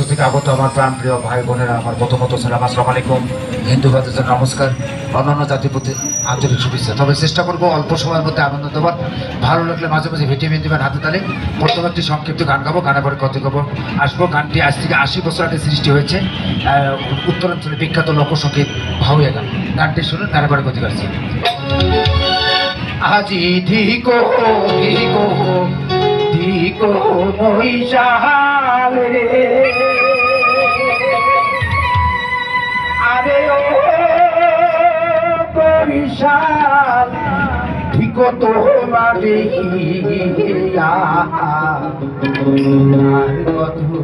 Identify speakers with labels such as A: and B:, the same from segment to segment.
A: আমার প্রাণ প্রিয় ভাই বোনেরা, আমার কত সালাম আসসালামু আলাইকুম। হিন্দু ভাইদের নমস্কার। অন্যান্য জাতির প্রতি আন্তরিক শুভেচ্ছা। তবে চেষ্টা করব অল্প সময়ের মধ্যে আনন্দ দেওয়ার। ভালো লাগলে মাঝে মাঝে ভিটামিন দেবেন হাতে তালে। প্রথম একটি সংক্ষিপ্ত গান গাবো গানে পরে কত গাবো আসব, গানটি আজ থেকে আশি বছর আগে সৃষ্টি হয়েছে। উত্তরাঞ্চলে বিখ্যাত লোকসঙ্গীত ভাউয়া গান। গানটি শুনুন গানে পরে কত গাচ্ছি আজি ধিকো ধিকো ধিকো মহিষালে আরে বরিশাল ধিকো তো মারে আর মধু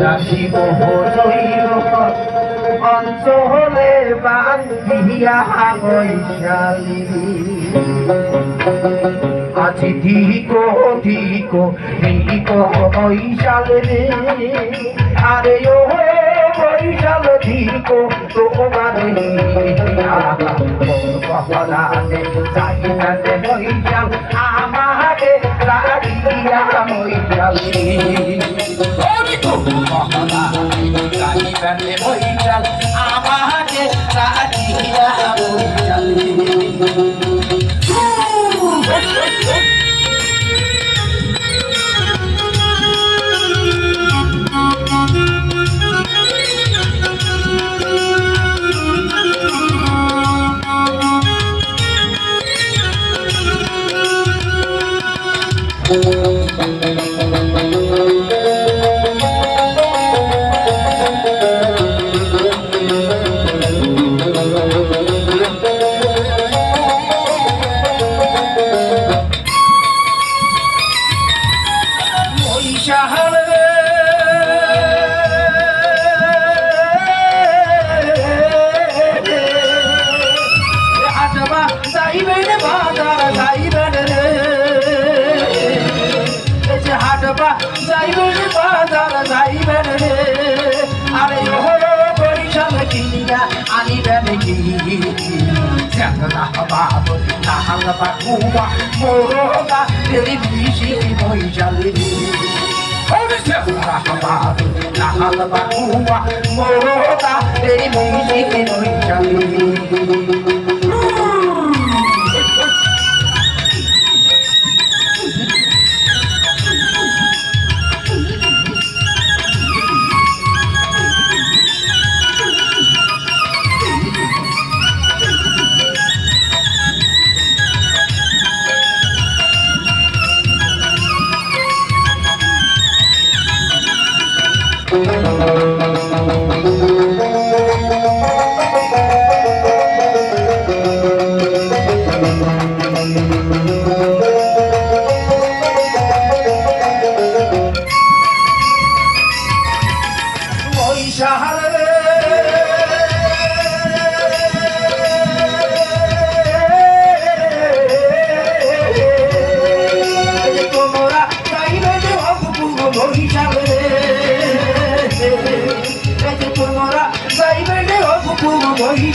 A: রাখিব হইল অঞ্চলে বান্ধিয়া বৈশালী। আজি ধিকো ধিকো বৈশাল আরে ও বৈশাল ধিকো তোমার বহরানে চাইনাতে বৈশাল আমাকে রাখিয়া বৈশাল চাইনাতে বৈশাল আমাকে রাখিয়া বৈশাল বৈশাল কি বাবু নাহাল বাকুয়া Música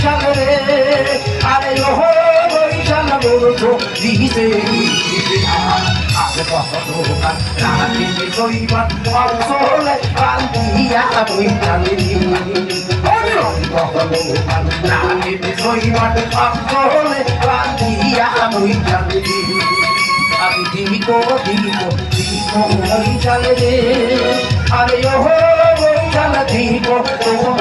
A: বৈশাল রে আরে ওহ বৈশাল বলছো দিতে আরে বহদোকা রাখিতে কইবার অঞ্চলে বান্ধিয়া বৈশালী রাখিতে কইবার অঞ্চলে বান্ধিয়া বৈশালী আমি দিকো দিকো দিকো বৈশাল রে আরে ওহ বৈশাল দিকো তোমার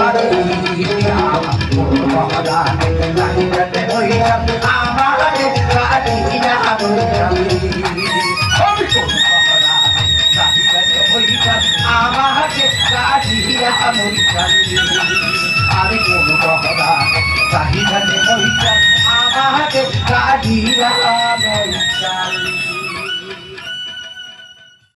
A: চাহিদা আমাকে কাটিয়া বৈশালী